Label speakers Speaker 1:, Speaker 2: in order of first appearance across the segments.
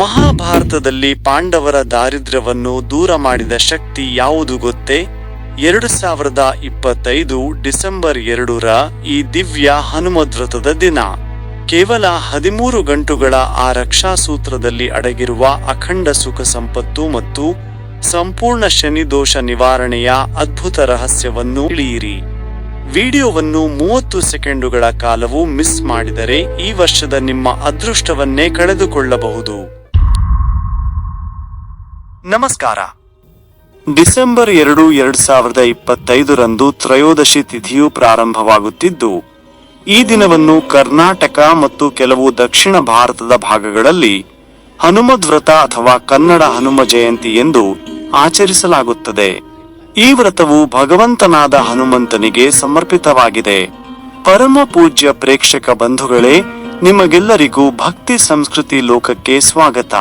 Speaker 1: ಮಹಾಭಾರತದಲ್ಲಿ ಪಾಂಡವರ ದಾರಿದ್ರ್ಯವನ್ನು ದೂರ ಮಾಡಿದ ಶಕ್ತಿ ಯಾವುದು ಗೊತ್ತೇ? ಎರಡು ಸಾವಿರದ ಇಪ್ಪತ್ತೈದು ಡಿಸೆಂಬರ್ ಎರಡರ ಈ ದಿವ್ಯ ಹನುಮದ್ರತದ ದಿನ. ಕೇವಲ ಹದಿಮೂರು ಗಂಟುಗಳ ಆ ರಕ್ಷಾ ಸೂತ್ರದಲ್ಲಿ ಅಡಗಿರುವ ಅಖಂಡ ಸುಖ ಸಂಪತ್ತು ಮತ್ತು ಸಂಪೂರ್ಣ ಶನಿದೋಷ ನಿವಾರಣೆಯ ಅದ್ಭುತ ರಹಸ್ಯವನ್ನು ತಿಳಿಯಿರಿ. ವಿಡಿಯೋವನ್ನು ಮೂವತ್ತು ಸೆಕೆಂಡುಗಳ ಕಾಲವು ಮಿಸ್ ಮಾಡಿದರೆ ಈ ವರ್ಷದ ನಿಮ್ಮ ಅದೃಷ್ಟವನ್ನೇ ಕಳೆದುಕೊಳ್ಳಬಹುದು. ನಮಸ್ಕಾರ. ಡಿಸೆಂಬರ್ ಎರಡು ಎರಡು ಸಾವಿರದ ಇಪ್ಪತ್ತೈದರಂದು ತ್ರಯೋದಶಿ ತಿಥಿಯು ಪ್ರಾರಂಭವಾಗುತ್ತಿದ್ದು, ಈ ದಿನವನ್ನು ಕರ್ನಾಟಕ ಮತ್ತು ಕೆಲವು ದಕ್ಷಿಣ ಭಾರತದ ಭಾಗಗಳಲ್ಲಿ ಹನುಮದ್ ವ್ರತ ಅಥವಾ ಕನ್ನಡ ಹನುಮ ಜಯಂತಿ ಎಂದು ಆಚರಿಸಲಾಗುತ್ತದೆ. ಈ ವ್ರತವು ಭಗವಂತನಾದ ಹನುಮಂತನಿಗೆ ಸಮರ್ಪಿತವಾಗಿದೆ. ಪರಮ ಪೂಜ್ಯ ಪ್ರೇಕ್ಷಕ ಬಂಧುಗಳೇ, ನಿಮಗೆಲ್ಲರಿಗೂ ಭಕ್ತಿ ಸಂಸ್ಕೃತಿ ಲೋಕಕ್ಕೆ ಸ್ವಾಗತ.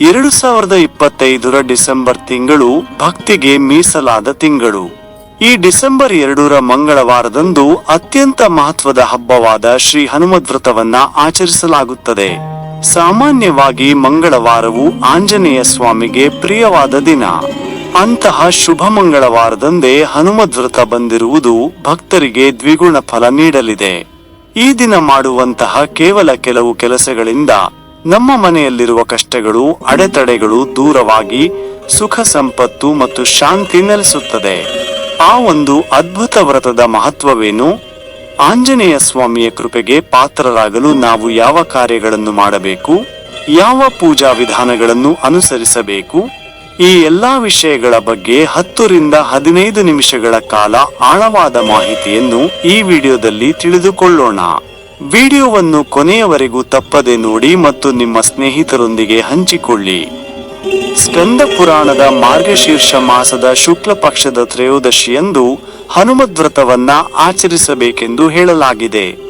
Speaker 1: ಎರಡು ಸಾವಿರದ ಇಪ್ಪತ್ತೈದರ ಡಿಸೆಂಬರ್ ತಿಂಗಳು ಭಕ್ತಿಗೆ ಮೀಸಲಾದ ತಿಂಗಳು. ಈ ಡಿಸೆಂಬರ್ ಎರಡರ ಮಂಗಳವಾರದಂದು ಅತ್ಯಂತ ಮಹತ್ವದ ಹಬ್ಬವಾದ ಶ್ರೀ ಹನುಮದ್ ವ್ರತವನ್ನ ಆಚರಿಸಲಾಗುತ್ತದೆ. ಸಾಮಾನ್ಯವಾಗಿ ಮಂಗಳವಾರವು ಆಂಜನೇಯ ಸ್ವಾಮಿಗೆ ಪ್ರಿಯವಾದ ದಿನ. ಅಂತಹ ಶುಭ ಮಂಗಳವಾರದಂದೇ ಹನುಮದ್ ವ್ರತ ಬಂದಿರುವುದು ಭಕ್ತರಿಗೆ ದ್ವಿಗುಣ ಫಲ ನೀಡಲಿದೆ. ಈ ದಿನ ಮಾಡುವಂತಹ ಕೇವಲ ಕೆಲವು ಕೆಲಸಗಳಿಂದ ನಮ್ಮ ಮನೆಯಲ್ಲಿರುವ ಕಷ್ಟಗಳು, ಅಡೆತಡೆಗಳು ದೂರವಾಗಿ ಸುಖ ಸಂಪತ್ತು ಮತ್ತು ಶಾಂತಿ ನೆಲೆಸುತ್ತದೆ. ಆ ಒಂದು ಅದ್ಭುತ ವ್ರತದ ಮಹತ್ವವೇನು? ಆಂಜನೇಯ ಸ್ವಾಮಿಯ ಕೃಪೆಗೆ ಪಾತ್ರರಾಗಲು ನಾವು ಯಾವ ಕಾರ್ಯಗಳನ್ನು ಮಾಡಬೇಕು? ಯಾವ ಪೂಜಾ ವಿಧಾನಗಳನ್ನು ಅನುಸರಿಸಬೇಕು? ಈ ಎಲ್ಲಾ ವಿಷಯಗಳ ಬಗ್ಗೆ ಹತ್ತರಿಂದ ಹದಿನೈದು ನಿಮಿಷಗಳ ಕಾಲ ಆಳವಾದ ಮಾಹಿತಿಯನ್ನು ಈ ವಿಡಿಯೋದಲ್ಲಿ ತಿಳಿದುಕೊಳ್ಳೋಣ. ವಿಡಿಯೋವನ್ನು ಕೊನೆಯವರೆಗೂ ತಪ್ಪದೆ ನೋಡಿ ಮತ್ತು ನಿಮ್ಮ ಸ್ನೇಹಿತರೊಂದಿಗೆ ಹಂಚಿಕೊಳ್ಳಿ. ಸ್ಕಂದ ಪುರಾಣದ ಮಾರ್ಗಶೀರ್ಷ ಮಾಸದ ಶುಕ್ಲ ಪಕ್ಷದ ತ್ರಯೋದಶಿಯಂದು ಹನುಮದ್ವ್ರತವನ್ನ ಆಚರಿಸಬೇಕೆಂದು ಹೇಳಲಾಗಿದೆ.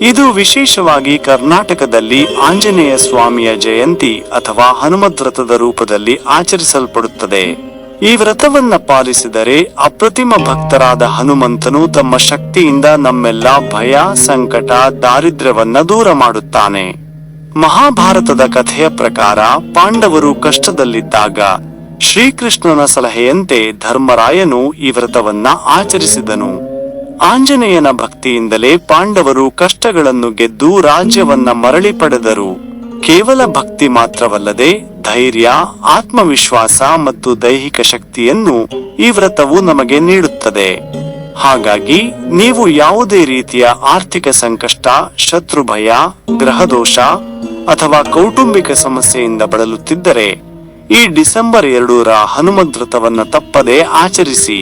Speaker 1: ಇದು ವಿಶೇಷವಾಗಿ ಕರ್ನಾಟಕದಲ್ಲಿ ಆಂಜನೇಯ ಸ್ವಾಮಿಯ ಜಯಂತಿ ಅಥವಾ ಹನುಮದ್ವ್ರತದ ರೂಪದಲ್ಲಿ ಆಚರಿಸಲ್ಪಡುತ್ತದೆ. ಈ ವ್ರತವನ್ನ ಪಾಲಿಸಿದರೆ ಅಪ್ರತಿಮ ಭಕ್ತರಾದ ಹನುಮಂತನು ತಮ್ಮ ಶಕ್ತಿಯಿಂದ ನಮ್ಮೆಲ್ಲ ಭಯ, ಸಂಕಟ, ದಾರಿದ್ರ್ಯವನ್ನ ದೂರ ಮಾಡುತ್ತಾನೆ. ಮಹಾಭಾರತದ ಕಥೆಯ ಪ್ರಕಾರ ಪಾಂಡವರು ಕಷ್ಟದಲ್ಲಿದ್ದಾಗ ಶ್ರೀಕೃಷ್ಣನ ಸಲಹೆಯಂತೆ ಧರ್ಮರಾಯನು ಈ ವ್ರತವನ್ನ ಆಚರಿಸಿದನು. ಆಂಜನೇಯನ ಭಕ್ತಿಯಿಂದಲೇ ಪಾಂಡವರು ಕಷ್ಟಗಳನ್ನು ಗೆದ್ದು ರಾಜ್ಯವನ್ನ ಮರಳಿ ಪಡೆದರು. ಕೇವಲ ಭಕ್ತಿ ಮಾತ್ರವಲ್ಲದೆ ಧೈರ್ಯ, ಆತ್ಮವಿಶ್ವಾಸ ಮತ್ತು ದೈಹಿಕ ಶಕ್ತಿಯನ್ನು ಈ ವ್ರತವು ನಮಗೆ ನೀಡುತ್ತದೆ. ಹಾಗಾಗಿ ನೀವು ಯಾವುದೇ ರೀತಿಯ ಆರ್ಥಿಕ ಸಂಕಷ್ಟ ಶತ್ರು ಭಯ ಗ್ರಹದೋಷ ಅಥವಾ ಕೌಟುಂಬಿಕ ಸಮಸ್ಯೆಯಿಂದ ಬಳಲುತ್ತಿದ್ದರೆ ಈ ಡಿಸೆಂಬರ್ ಎರಡೂರ ಹನುಮದ್ ವ್ರತವನ್ನ ತಪ್ಪದೆ ಆಚರಿಸಿ.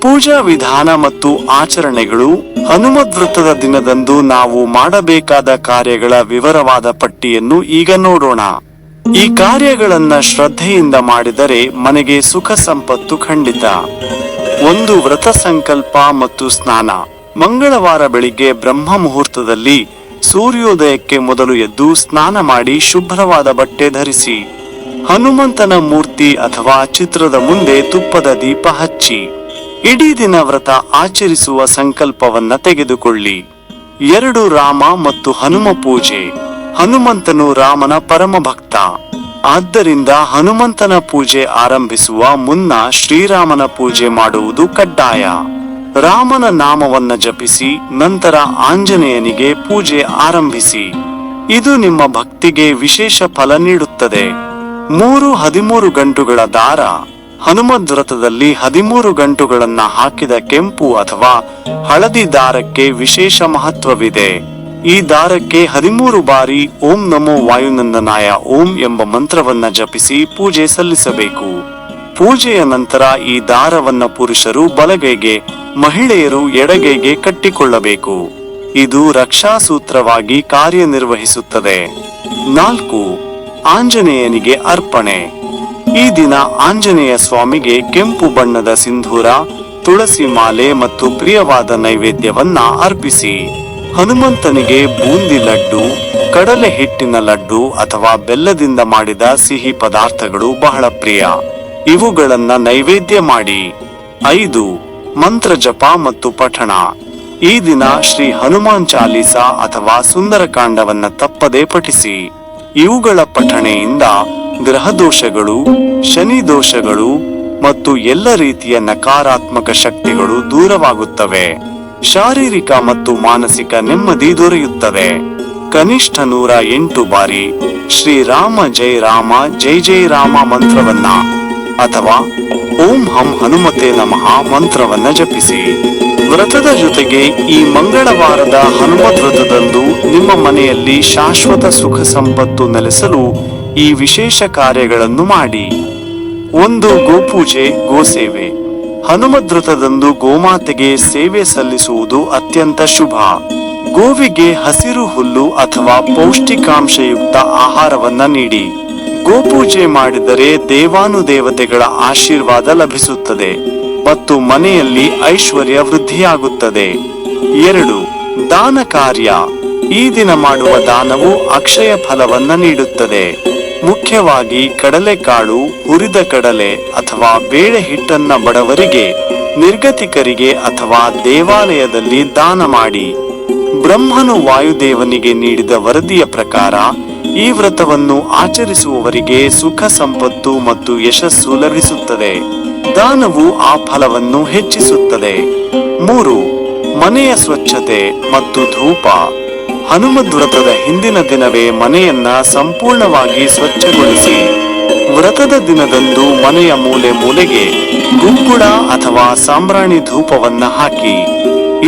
Speaker 1: ಪೂಜಾ ವಿಧಾನ ಮತ್ತು ಆಚರಣೆಗಳು ಹನುಮದ್ ವೃತ್ತದ ದಿನದಂದು ನಾವು ಮಾಡಬೇಕಾದ ಕಾರ್ಯಗಳ ವಿವರವಾದ ಪಟ್ಟಿಯನ್ನು ಈಗ ನೋಡೋಣ. ಈ ಕಾರ್ಯಗಳನ್ನ ಶ್ರದ್ಧೆಯಿಂದ ಮಾಡಿದರೆ ಮನೆಗೆ ಸುಖ ಸಂಪತ್ತು ಖಂಡಿತ. ಒಂದು ವ್ರತ ಸಂಕಲ್ಪ ಮತ್ತು ಸ್ನಾನ. ಮಂಗಳವಾರ ಬೆಳಿಗ್ಗೆ ಬ್ರಹ್ಮ ಮುಹೂರ್ತದಲ್ಲಿ ಸೂರ್ಯೋದಯಕ್ಕೆ ಮೊದಲು ಎದ್ದು ಸ್ನಾನ ಮಾಡಿ ಶುಭ್ರವಾದ ಬಟ್ಟೆ ಧರಿಸಿ. ಹನುಮಂತನ ಮೂರ್ತಿ ಅಥವಾ ಚಿತ್ರದ ಮುಂದೆ ತುಪ್ಪದ ದೀಪ ಹಚ್ಚಿ. ಇಡೀ ದಿನ ವ್ರತ ಆಚರಿಸುವ ಸಂಕಲ್ಪವನ್ನ ತೆಗೆದುಕೊಳ್ಳಿ. ಎರಡು ರಾಮ ಮತ್ತು ಹನುಮ ಪೂಜೆ. ಹನುಮಂತನು ರಾಮನ ಪರಮ ಭಕ್ತ. ಆದ್ದರಿಂದ ಹನುಮಂತನ ಪೂಜೆ ಆರಂಭಿಸುವ ಮುನ್ನ ಶ್ರೀರಾಮನ ಪೂಜೆ ಮಾಡುವುದು ಕಡ್ಡಾಯ. ರಾಮನ ನಾಮವನ್ನ ಜಪಿಸಿ ನಂತರ ಆಂಜನೇಯನಿಗೆ ಪೂಜೆ ಆರಂಭಿಸಿ. ಇದು ನಿಮ್ಮ ಭಕ್ತಿಗೆ ವಿಶೇಷ ಫಲ ನೀಡುತ್ತದೆ. ಮೂರು ಹದಿಮೂರು ಗಂಟುಗಳ ದಾರ. ಹನುಮದ್ ವ್ರತದಲ್ಲಿ ಹದಿಮೂರು ಗಂಟುಗಳನ್ನ ಹಾಕಿದ ಕೆಂಪು ಅಥವಾ ಹಳದಿ ದಾರಕ್ಕೆ ವಿಶೇಷ ಮಹತ್ವವಿದೆ. ಈ ದಾರಕ್ಕೆ ಹದಿಮೂರು ಬಾರಿ ಓಂ ನಮೋ ವಾಯುನಂದನಾಯ ಓಂ ಎಂಬ ಮಂತ್ರವನ್ನ ಜಪಿಸಿ ಪೂಜೆ ಸಲ್ಲಿಸಬೇಕು. ಪೂಜೆಯ ನಂತರ ಈ ದಾರವನ್ನ ಪುರುಷರು ಬಲಗೈಗೆ, ಮಹಿಳೆಯರು ಎಡಗೈಗೆ ಕಟ್ಟಿಕೊಳ್ಳಬೇಕು. ಇದು ರಕ್ಷಾಸೂತ್ರವಾಗಿ ಕಾರ್ಯನಿರ್ವಹಿಸುತ್ತದೆ. ನಾಲ್ಕು, ಆಂಜನೇಯನಿಗೆ ಅರ್ಪಣೆ. ಈ ದಿನ ಆಂಜನೇಯ ಸ್ವಾಮಿಗೆ ಕೆಂಪು ಬಣ್ಣದ ಸಿಂಧೂರ, ತುಳಸಿ ಮಾಲೆ ಮತ್ತು ಪ್ರಿಯವಾದ ನೈವೇದ್ಯವನ್ನ ಅರ್ಪಿಸಿ. ಹನುಮಂತನಿಗೆ ಬೂಂದಿ ಲಡ್ಡು, ಕಡಲೆ ಹಿಟ್ಟಿನ ಲಡ್ಡು ಅಥವಾ ಬೆಲ್ಲದಿಂದ ಮಾಡಿದ ಸಿಹಿ ಪದಾರ್ಥಗಳು ಬಹಳ ಪ್ರಿಯ. ಇವುಗಳನ್ನ ನೈವೇದ್ಯ ಮಾಡಿ. ಐದು, ಮಂತ್ರ ಜಪ ಮತ್ತು ಪಠಣ. ಈ ದಿನ ಶ್ರೀ ಹನುಮಾನ್ ಚಾಲೀಸ ಅಥವಾ ಸುಂದರಕಾಂಡವನ್ನ ತಪ್ಪದೆ ಪಠಿಸಿ. ಇವುಗಳ ಪಠಣೆಯಿಂದ ಗ್ರಹದೋಷಗಳು ಶನಿ ದೋಷಗಳು ಮತ್ತು ಎಲ್ಲ ರೀತಿಯ ನಕಾರಾತ್ಮಕ ಶಕ್ತಿಗಳು ದೂರವಾಗುತ್ತವೆ. ಶಾರೀರಿಕ ಮತ್ತು ಮಾನಸಿಕ ನೆಮ್ಮದಿ ದೊರೆಯುತ್ತದೆ. ಕನಿಷ್ಠ ನೂರ ಎಂಟು ಬಾರಿ ಶ್ರೀರಾಮ ಜೈ ರಾಮ ಜೈ ಜೈ ರಾಮ ಮಂತ್ರವನ್ನ ಅಥವಾ ಓಂ ಹಂ ಹನುಮತೆ ನಮಃ ಮಂತ್ರವನ್ನ ಜಪಿಸಿ. ವ್ರತದ ಜೊತೆಗೆ ಈ ಮಂಗಳವಾರದ ಹನುಮತ್ ವ್ರತದಂದು ನಿಮ್ಮ ಮನೆಯಲ್ಲಿ ಶಾಶ್ವತ ಸುಖ ಸಂಪತ್ತು ನೆಲೆಸಲು ಈ ವಿಶೇಷ ಕಾರ್ಯಗಳನ್ನು ಮಾಡಿ. ಒಂದು ಗೋಪೂಜೆ, ಗೋಸೇವೆ. ಹನುಮದೃತದಂದು ಗೋಮಾತೆಗೆ ಸೇವೆ ಸಲ್ಲಿಸುವುದು ಅತ್ಯಂತ ಶುಭ. ಗೋವಿಗೆ ಹಸಿರು ಹುಲ್ಲು ಅಥವಾ ಪೌಷ್ಟಿಕಾಂಶಯುಕ್ತ ಆಹಾರವನ್ನ ನೀಡಿ. ಗೋಪೂಜೆ ಮಾಡಿದರೆ ದೇವಾನುದೇವತೆಗಳ ಆಶೀರ್ವಾದ ಲಭಿಸುತ್ತದೆ ಮತ್ತು ಮನೆಯಲ್ಲಿ ಐಶ್ವರ್ಯ ವೃದ್ಧಿಯಾಗುತ್ತದೆ. ಎರಡು ದಾನ ಕಾರ್ಯ ಈ ದಿನ ಮಾಡುವ ದಾನವು ಅಕ್ಷಯ ಫಲವನ್ನ ನೀಡುತ್ತದೆ. ಮುಖ್ಯವಾಗಿ ಕಡಲೆಕಾಳು ಹುರಿದ ಕಡಲೆ ಅಥವಾ ಬೇಳೆ ಹಿಟ್ಟನ್ನ ಬಡವರಿಗೆ, ನಿರ್ಗತಿಕರಿಗೆ ಅಥವಾ ದೇವಾಲಯದಲ್ಲಿ ದಾನ ಮಾಡಿ. ಬ್ರಹ್ಮನು ವಾಯುದೇವನಿಗೆ ನೀಡಿದ ವರದಿಯ ಪ್ರಕಾರ ಈ ವ್ರತವನ್ನು ಆಚರಿಸುವವರಿಗೆ ಸುಖ, ಸಂಪತ್ತು ಮತ್ತು ಯಶಸ್ಸು ಲಭಿಸುತ್ತದೆ. ದಾನವು ಆ ಫಲವನ್ನು ಹೆಚ್ಚಿಸುತ್ತದೆ. ಮೂರು, ಮನೆಯ ಸ್ವಚ್ಛತೆ ಮತ್ತು ಧೂಪ. ಹನುಮದ್ ವ್ರತದ ಹಿಂದಿನ ದಿನವೇ ಮನೆಯನ್ನ ಸಂಪೂರ್ಣವಾಗಿ ಸ್ವಚ್ಛಗೊಳಿಸಿ, ವ್ರತದ ದಿನದಂದು ಮನೆಯ ಮೂಲೆ ಮೂಲೆಗೆ ಗುಂಗುಡ ಅಥವಾ ಸಾಂಬ್ರಾಣಿ ಧೂಪವನ್ನ ಹಾಕಿ,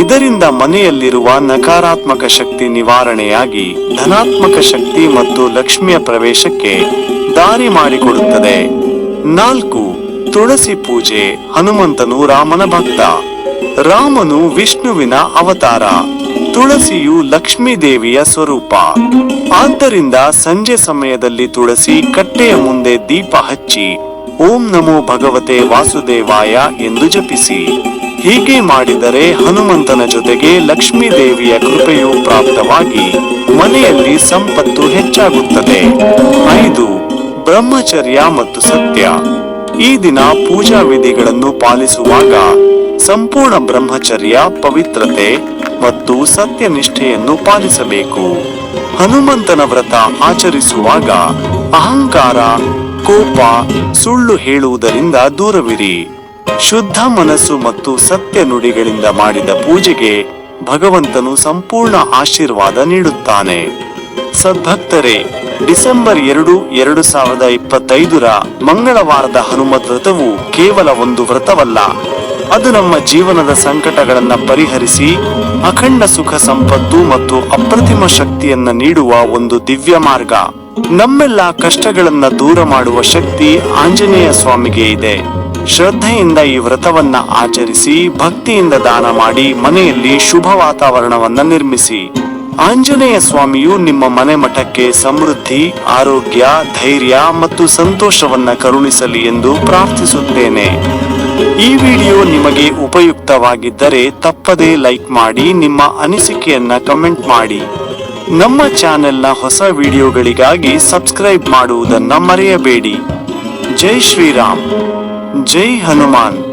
Speaker 1: ಇದರಿಂದ ಮನೆಯಲ್ಲಿರುವ ನಕಾರಾತ್ಮಕ ಶಕ್ತಿ ನಿವಾರಣೆಯಾಗಿ ಧನಾತ್ಮಕ ಶಕ್ತಿ ಮತ್ತು ಲಕ್ಷ್ಮಿಯ ಪ್ರವೇಶಕ್ಕೆ ದಾರಿ ಮಾಡಿಕೊಡುತ್ತದೆ. ನಾಲ್ಕು, ತುಳಸಿ ಪೂಜೆ, ಹನುಮಂತನು ರಾಮನ ಭಕ್ತ, ರಾಮನು ವಿಷ್ಣುವಿನ ಅವತಾರ. ತುಳಸಿಯು ಲಕ್ಷ್ಮೀ ದೇವಿಯ ಸ್ವರೂಪ. ಆದ್ದರಿಂದ ಸಂಜೆ ಸಮಯದಲ್ಲಿ ತುಳಸಿ ಕಟ್ಟೆಯ ಮುಂದೆ ದೀಪ ಹಚ್ಚಿ, ಓಂ ನಮೋ ಭಗವತೆ ವಾಸುದೇವಾಯ ಎಂದು ಜಪಿಸಿ. ಹೀಗೆ ಮಾಡಿದರೆ ಹನುಮಂತನ ಜೊತೆಗೆ ಲಕ್ಷ್ಮೀ ದೇವಿಯ ಕೃಪೆಯು ಪ್ರಾಪ್ತವಾಗಿ ಮನೆಯಲ್ಲಿ ಸಂಪತ್ತು ಹೆಚ್ಚಾಗುತ್ತದೆ. ಐದು, ಬ್ರಹ್ಮಚರ್ಯ ಮತ್ತು ಸತ್ಯ. ಈ ದಿನ ಪೂಜಾ ವಿಧಿಗಳನ್ನು ಪಾಲಿಸುವಾಗ ಸಂಪೂರ್ಣ ಬ್ರಹ್ಮಚರ್ಯ ಪವಿತ್ರತೆ ಮತ್ತು ಸತ್ಯನಿಷ್ಠೆಯನ್ನು ಪಾಲಿಸಬೇಕು. ಹನುಮಂತನ ವ್ರತ ಆಚರಿಸುವಾಗ ಅಹಂಕಾರ, ಕೋಪ, ಸುಳ್ಳು ಹೇಳುವುದರಿಂದ ದೂರವಿರಿ. ಶುದ್ಧ ಮನಸ್ಸು ಮತ್ತು ಸತ್ಯ ನುಡಿಗಳಿಂದ ಮಾಡಿದ ಪೂಜೆಗೆ ಭಗವಂತನು ಸಂಪೂರ್ಣ ಆಶೀರ್ವಾದ ನೀಡುತ್ತಾನೆ. ಸದ್ಭಕ್ತರೇ, ಡಿಸೆಂಬರ್ ಎರಡು ಎರಡು ಸಾವಿರದ ಇಪ್ಪತ್ತೈದರ ಮಂಗಳವಾರದ ಹನುಮತ್ ವ್ರತವು ಕೇವಲ ಒಂದು ವ್ರತವಲ್ಲ. ಅದು ನಮ್ಮ ಜೀವನದ ಸಂಕಟಗಳನ್ನು ಪರಿಹರಿಸಿ, ಅಖಂಡ ಸುಖ ಸಂಪತ್ತು ಮತ್ತು ಅಪ್ರತಿಮ ಶಕ್ತಿಯನ್ನ ನೀಡುವ ಒಂದು ದಿವ್ಯ ಮಾರ್ಗ. ನಮ್ಮೆಲ್ಲ ಕಷ್ಟಗಳನ್ನ ದೂರ ಮಾಡುವ ಶಕ್ತಿ ಆಂಜನೇಯ ಸ್ವಾಮಿಗೆ ಇದೆ. ಶ್ರದ್ಧೆಯಿಂದ ಈ ವ್ರತವನ್ನ ಆಚರಿಸಿ, ಭಕ್ತಿಯಿಂದ ದಾನ ಮಾಡಿ, ಮನೆಯಲ್ಲಿ ಶುಭ ವಾತಾವರಣವನ್ನ ನಿರ್ಮಿಸಿ. ಆಂಜನೇಯ ಸ್ವಾಮಿಯು ನಿಮ್ಮ ಮನೆ ಮಠಕ್ಕೆ ಸಮೃದ್ಧಿ, ಆರೋಗ್ಯ, ಧೈರ್ಯ ಮತ್ತು ಸಂತೋಷವನ್ನ ಕರುಣಿಸಲಿ ಎಂದು ಪ್ರಾರ್ಥಿಸುತ್ತೇನೆ. ಈ ವಿಡಿಯೋ ನಿಮಗೆ ಉಪಯುಕ್ತವಾಗಿದ್ದರೆ ತಪ್ಪದೇ ಲೈಕ್ ಮಾಡಿ, ನಿಮ್ಮ ಅನಿಸಿಕೆಯನ್ನ ಕಮೆಂಟ್ ಮಾಡಿ. ನಮ್ಮ ಚಾನೆಲ್ನ ಹೊಸ ವಿಡಿಯೋಗಳಿಗಾಗಿ ಸಬ್ಸ್ಕ್ರೈಬ್ ಮಾಡುವುದನ್ನು ಮರೆಯಬೇಡಿ. ಜೈ ಶ್ರೀರಾಮ್. ಜೈ ಹನುಮಾನ್.